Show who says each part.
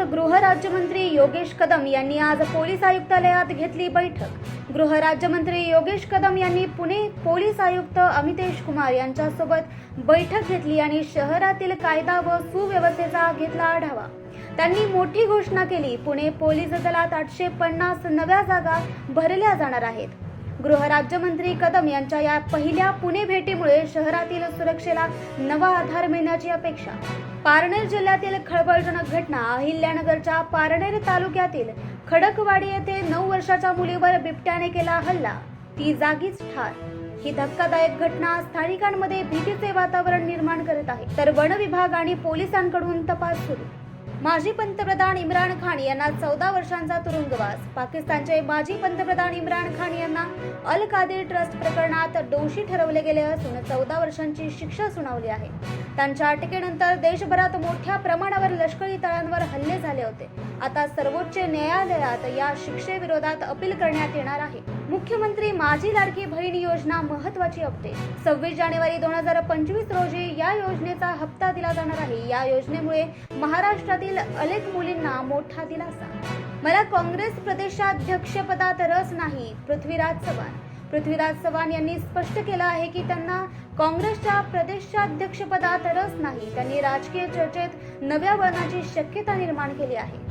Speaker 1: गृहराज्यमंत्री योगेश कदम यांनी आज पोलीस आयुक्तालयात घेतली बैठक. गृहराज्यमंत्री योगेश कदम यांनी पुणे पोलीस आयुक्त अमितेश कुमार यांच्यासोबत बैठक घेतली आणि शहरातील कायदा व सुव्यवस्थेचा घेतला आढावा. त्यांनी मोठी घोषणा केली पुणे पोलीस दलात आठशे पन्नास नव्या जागा भरल्या जाणार आहेत. गृहराज्यमंत्री कदम यांच्या या पहिल्या पुणे भेटीमुळे शहरातील सुरक्षेला नवा आधार मिळण्याची अपेक्षा. पारनेर जिल्ह्यातील खळबळजनक घटना अहिल्यानगरच्या पारनेर तालुक्यातील खडकवाडी येथे नऊ वर्षाच्या मुलीवर बिबट्याने केला हल्ला. ती जागीच ठार. ही धक्कादायक घटना स्थानिकांमध्ये भीतीचे वातावरण निर्माण करत आहे. तर वन विभाग आणि पोलिसांकडून तपास सुरू. माजी पंतप्रधान इम्रान खान यांना चौदा वर्षांचा तुरुंगवास. पाकिस्तानचे माजी पंतप्रधान इम्रान खान यांना अल कादिर ट्रस्ट प्रकरणात दोषी ठरवले गेले असून चौदा वर्षांची शिक्षा सुनावली आहे. त्यांच्या अटकेनंतर देशभरात मोठ्या प्रमाणात लष्करी तळांवर हल्ले झाले होते. आता सर्वोच्च न्यायालयात या शिक्षेविरोधात अपील करण्यात येणार आहे. मुख्यमंत्री माझी लाडकी बहीण योजना महत्वाची अपडेट सव्वीस जानेवारी दोन हजार पंचवीस रोजी या योजनेचा हप्ता दिला जाणार आहे. या योजनेमुळे महाराष्ट्रातील अनेक मुलींना मोठा दिलासा. मला काँग्रेस प्रदेशाध्यक्षपदात रस नाही. पृथ्वीराज चव्हाण. पृथ्वीराज चव्हाण यांनी स्पष्ट केलं आहे की त्यांना काँग्रेसच्या प्रदेशाध्यक्षपदात रस नाही. त्यांनी राजकीय चर्चेत नव्या वळणाची शक्यता निर्माण केली आहे.